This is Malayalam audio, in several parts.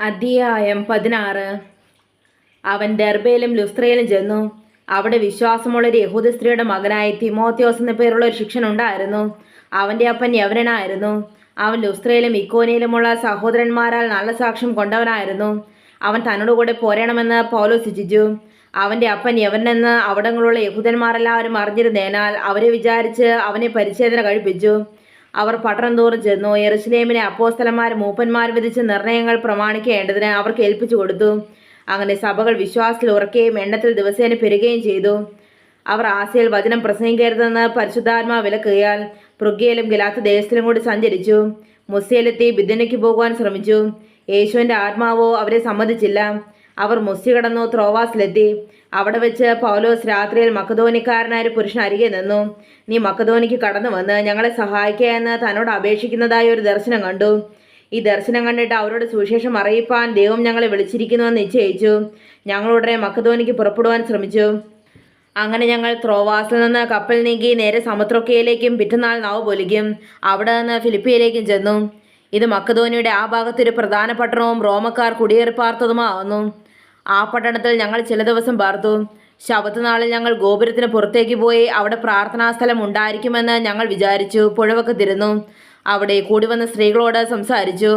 അധ്യായം പതിനാറ്. അവൻ ഡെർബയിലും ലുസ്ത്രയിലും ചെന്നു. അവിടെ വിശ്വാസമുള്ള ഒരു യഹൂദ സ്ത്രീയുടെ മകനായി തിമോത്യോസ് എന്ന പേരുള്ള ഒരു ശിക്ഷനുണ്ടായിരുന്നു അവന്റെ അപ്പൻ യവനനായിരുന്നു. അവൻ ലുസ്ത്രയിലും ഇക്കോനയിലുമുള്ള സഹോദരന്മാരാൽ നല്ല സാക്ഷ്യം കൊണ്ടവനായിരുന്നു. അവൻ തന്നോട് കൂടെ പോരണമെന്ന് പൗലോസ് ഇച്ഛിച്ചു അവന്റെ അപ്പൻ യവനെന്ന് അവിടങ്ങളുള്ള യഹൂദന്മാരെല്ലാവരും അറിഞ്ഞിരുന്നതിനാൽ അവരെ വിചാരിച്ച് അവനെ പരിച്ഛേദന കഴിപ്പിച്ചു. അവർ പട്ടണം ചെന്നു. എറുസലേമിനെ അപ്പോസ്തലന്മാർ മൂപ്പന്മാർ വിധിച്ച നിർണയങ്ങൾ പ്രമാണിക്കേണ്ടതിന് അവർക്ക് ഏൽപ്പിച്ചു കൊടുത്തു. അങ്ങനെ സഭകൾ വിശ്വാസത്തിൽ ഉറക്കുകയും എണ്ണത്തിൽ ദിവസേന പെരുകയും ചെയ്തു. അവർ ആസിയയിൽ വചനം പ്രസംഗിക്കരുതെന്ന് പരിശുദ്ധാത്മാ വിലക്കുകയാൽ പൃഗ്യയിലും ഗലാത്ത ദേശത്തിലും കൂടി സഞ്ചരിച്ചു. മുസ്യയിലെത്തി ബിദിനയ്ക്ക് പോകുവാൻ ശ്രമിച്ചു. യേശുവിന്റെ ആത്മാവോ അവരെ സമ്മതിച്ചില്ല. അവർ മുസ്യ കടന്നു ത്രോവാസിലെത്തി. അവിടെ വെച്ച് പൗലോസ് രാത്രിയിൽ മക്കധോനിക്കാരനായ ഒരു പുരുഷൻ അരികെ നിന്നു. നീ മക്കധോനിക്ക് കടന്നു വന്ന് ഞങ്ങളെ സഹായിക്കുക എന്ന് തന്നോട് അപേക്ഷിക്കുന്നതായ ഒരു ദർശനം കണ്ടു. ഈ ദർശനം കണ്ടിട്ട് അവരോട് സുവിശേഷം അറിയിപ്പാൻ ദൈവം ഞങ്ങളെ വിളിച്ചിരിക്കുന്നുവെന്ന് നിശ്ചയിച്ചു. ഞങ്ങളുടനെ മക്കധോനിക്ക് പുറപ്പെടുവാൻ ശ്രമിച്ചു. അങ്ങനെ ഞങ്ങൾ ത്രോവാസിൽ നിന്ന് കപ്പൽ നീക്കി നേരെ സമുദ്രക്കയിലേക്കും പിറ്റന്നാൾ നാവ് പൊലിക്കും. അവിടെ നിന്ന് ഫിലിപ്പിയയിലേക്കും ചെന്നു. ഇത് മക്കധോനിയുടെ ആ ഭാഗത്തൊരു പ്രധാന പട്ടണവും റോമക്കാർ കുടിയേറിപ്പാർത്തതുമാവുന്നു. ആ പട്ടണത്തിൽ ഞങ്ങൾ ചില ദിവസം പാർത്തു. ശബത്ത് നാളിൽ ഞങ്ങൾ ഗോപുരത്തിന് പുറത്തേക്ക് പോയി അവിടെ പ്രാർത്ഥനാ സ്ഥലം ഉണ്ടായിരിക്കുമെന്ന് ഞങ്ങൾ വിചാരിച്ചു. പുഴവൊക്കെ തിരുന്നു. അവിടെ കൂടി വന്ന സ്ത്രീകളോട് സംസാരിച്ചു.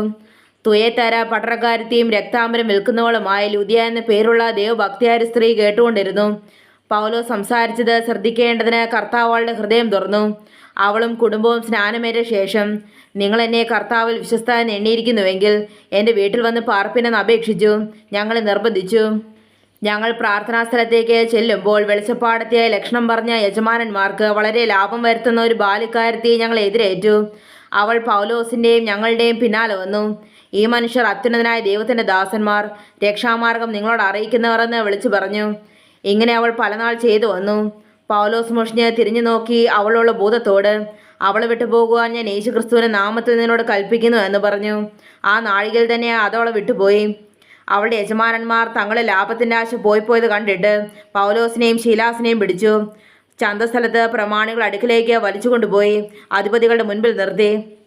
തുയേത്തര പട്ടണക്കാരത്തെയും രക്താംബരം വിൽക്കുന്നവളുമായ ലുദിയ എന്ന പേരുള്ള ദേവഭക്തിയായ സ്ത്രീ കേട്ടുകൊണ്ടിരുന്നു. പൗലോ സംസാരിച്ചത് ശ്രദ്ധിക്കേണ്ടതിന് കർത്താവ് അവളുടെ ഹൃദയം തുറന്നു. അവളും കുടുംബവും സ്നാനമേറ്റ ശേഷം നിങ്ങൾ എന്നെ കർത്താവിൽ വിശ്വസ്താൻ എണ്ണിയിരിക്കുന്നുവെങ്കിൽ എന്റെ വീട്ടിൽ വന്ന് പാർപ്പിനെന്ന് അപേക്ഷിച്ചു. ഞങ്ങളെ നിർബന്ധിച്ചു. ഞങ്ങൾ പ്രാർത്ഥനാ സ്ഥലത്തേക്ക് ചെല്ലുമ്പോൾ വെളിച്ചപ്പാടത്തിയ ലക്ഷണം പറഞ്ഞ യജമാനന്മാർക്ക് വളരെ ലാഭം വരുത്തുന്ന ഒരു ബാലിക്കാരത്തെ ഞങ്ങൾ എതിരേറ്റു. അവൾ പൗലോസിന്റെയും ഞങ്ങളുടെയും പിന്നാലെ വന്നു. ഈ മനുഷ്യർ അത്യുന്നതനായ ദൈവത്തിന്റെ ദാസന്മാർ. രക്ഷാമാർഗം നിങ്ങളോട് അറിയിക്കുന്നവർ എന്ന് വിളിച്ചു പറഞ്ഞു. ഇങ്ങനെ അവൾ പലനാൾ ചെയ്തു വന്നു. പൗലോസ് മുഷിഞ്ഞ് തിരിഞ്ഞു നോക്കി അവളുള്ള ഭൂതത്തോട് അവളെ വിട്ടുപോകുവാൻ ഞാൻ യേശു ക്രിസ്തുവിന്റെ നാമത്തിൽ നിന്നോട് കൽപ്പിക്കുന്നു എന്ന് പറഞ്ഞു. ആ നാഴികയിൽ തന്നെ അതവളെ വിട്ടുപോയി. അവളുടെ യജമാനന്മാർ തങ്ങളെ ലാഭത്തിന്റെ ആശ പോയി പോയത് കണ്ടിട്ട് പൗലോസിനെയും ശീലാസിനെയും പിടിച്ചു. ചന്തസ്ഥലത്ത് പ്രമാണികൾ അടുക്കിലേക്ക് വലിച്ചു കൊണ്ടുപോയി അധിപതികളുടെ മുൻപിൽ നിർത്തി.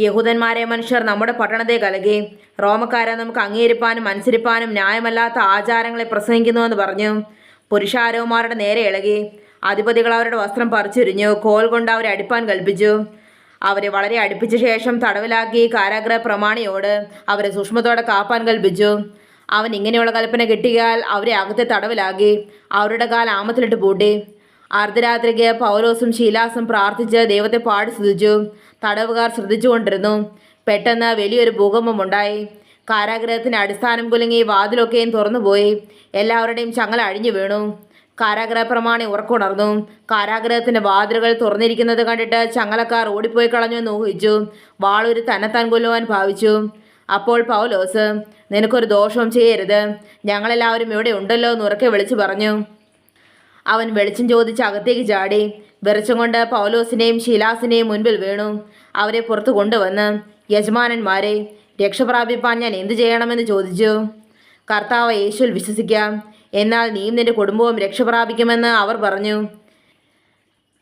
യഹൂദന്മാരെ മനുഷ്യർ നമ്മുടെ പട്ടണത്തെ കലകി. റോമക്കാരെ നമുക്ക് അംഗീകരിപ്പാനും അനുസരിപ്പാനും ന്യായമല്ലാത്ത ആചാരങ്ങളെ പ്രസംഗിക്കുന്നുവെന്ന് പറഞ്ഞു. പുരുഷാരവന്മാരുടെ നേരെ ഇളകി. അധിപതികൾ അവരുടെ വസ്ത്രം പറിച്ചുരിഞ്ഞു. കോൽ കൊണ്ട് അവരെ അടിപ്പാൻ കൽപ്പിച്ചു. അവരെ വളരെ അടുപ്പിച്ച ശേഷം തടവിലാക്കി കാരാഗ്രഹ പ്രമാണിയോട് അവരെ സൂക്ഷ്മത്തോടെ കാപ്പാൻ കൽപ്പിച്ചു. അവൻ ഇങ്ങനെയുള്ള കൽപ്പന കിട്ടിയാൽ അവരെ അകത്തെ തടവിലാക്കി. അവരുടെ കാൽ ആമത്തിലിട്ട് പൂട്ടി. അർദ്ധരാത്രിക്ക് പൗലോസും ശീലാസും പ്രാർത്ഥിച്ച് ദൈവത്തെ പാടി സ്തുതിച്ചു. തടവുകാർ ശ്രദ്ധിച്ചുകൊണ്ടിരുന്നു. പെട്ടെന്ന് വലിയൊരു ഭൂകമ്പമുണ്ടായി കാരാഗ്രഹത്തിന് അടിസ്ഥാനം കുലുങ്ങി വാതിലൊക്കെയും തുറന്നുപോയി. എല്ലാവരുടെയും ചങ്ങല അഴിഞ്ഞു വീണു. കാരാഗ്രഹ പ്രമാണി ഉറക്കുണർന്നു. കാരാഗ്രഹത്തിന്റെ വാതിലുകൾ തുറന്നിരിക്കുന്നത് കണ്ടിട്ട് ചങ്ങലക്കാർ ഓടിപ്പോയി കളഞ്ഞു എന്ന് ഊഹിച്ചു. വാളൊരു തന്നെത്താൻ കൊല്ലുവാൻ ഭാവിച്ചു. അപ്പോൾ പൗലോസ് നിനക്കൊരു ദോഷവും ചെയ്യരുത്. ഞങ്ങളെല്ലാവരും ഇവിടെ ഉണ്ടല്ലോ എന്ന് ഉറക്കെ വിളിച്ചു പറഞ്ഞു. അവൻ വെളിച്ചം ചോദിച്ച് അകത്തേക്ക് ചാടി. വെറിച്ചം കൊണ്ട് പൗലോസിനെയും ശിലാസിനെയും മുൻപിൽ വീണു. അവരെ പുറത്തു കൊണ്ടുവന്ന് യജമാനന്മാരെ രക്ഷപ്രാപിപ്പാൻ ഞാൻ എന്തു ചെയ്യണമെന്ന് ചോദിച്ചു. കർത്താവ് യേശുവിൽ വിശ്വസിക്കാം. എന്നാൽ നീയും നിന്റെ കുടുംബവും രക്ഷപ്രാപിക്കുമെന്ന് അവർ പറഞ്ഞു.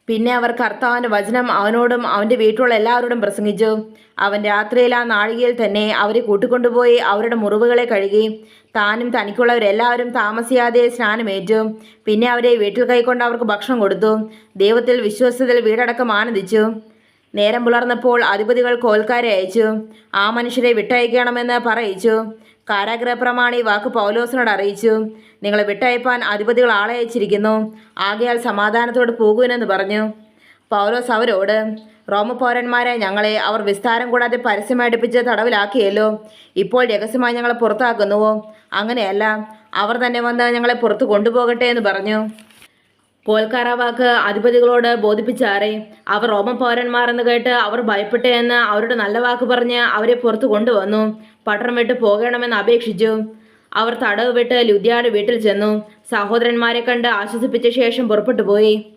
പിന്നെ അവർ കർത്താവിന്റെ വചനം അവനോടും അവന്റെ വീട്ടിലുള്ള എല്ലാവരോടും പ്രസംഗിച്ചു. അവൻ രാത്രിയിൽ ആ നാഴികയിൽ തന്നെ അവരെ കൂട്ടിക്കൊണ്ടുപോയി അവരുടെ മുറിവുകളെ കഴുകി. താനും തനിക്കുള്ളവരെല്ലാവരും താമസിയാതെ സ്നാനമേറ്റു. പിന്നെ അവരെ വീട്ടിൽ കൈക്കൊണ്ട് അവർക്ക് ഭക്ഷണം കൊടുത്തു. ദൈവത്തിൽ വിശ്വസത്തിൽ വീടടക്കം ആനന്ദിച്ചു. നേരം പുലർന്നപ്പോൾ അധിപതികൾ കോൽക്കാരെ അയച്ചു. ആ മനുഷ്യരെ വിട്ടയക്കണമെന്ന് പറയിച്ചു. കാരാഗ്രഹപ്രമാണി വാക്ക് പൗലോസിനോട് അറിയിച്ചു. നിങ്ങളെ വിട്ടയപ്പാൻ അധിപതികൾ ആളെ അയച്ചിരിക്കുന്നു. ആകയാൽ സമാധാനത്തോട് പോകുവിനെന്ന് പറഞ്ഞു. പൗലോസ് അവരോട് റോമപൗരന്മാരെ ഞങ്ങളെ അവർ വിസ്താരം കൂടാതെ പരസ്യമടുപ്പിച്ച് തടവിലാക്കിയല്ലോ. ഇപ്പോൾ രഹസ്യമായി ഞങ്ങളെ പുറത്താക്കുന്നുവോ? അങ്ങനെയല്ല അവർ തന്നെ വന്ന് ഞങ്ങളെ പുറത്തു കൊണ്ടുപോകട്ടെ എന്ന് പറഞ്ഞു. പോൽക്കാറാവാക്ക് അധിപതികളോട് ബോധിപ്പിച്ചാറേ അവർ റോമൻ പൗരന്മാരെന്ന് കേട്ട് അവർ ഭയപ്പെട്ടേ എന്ന് അവരുടെ നല്ല വാക്ക് പറഞ്ഞ് അവരെ പുറത്തു കൊണ്ടുവന്നു. പട്ടണം വിട്ട് പോകണമെന്ന് അപേക്ഷിച്ചു. അവർ തടവ് വിട്ട് ലുധിയാന വീട്ടിൽ ചെന്നു. സഹോദരന്മാരെ കണ്ട് ആശ്വസിപ്പിച്ച ശേഷം പുറപ്പെട്ടു പോയി.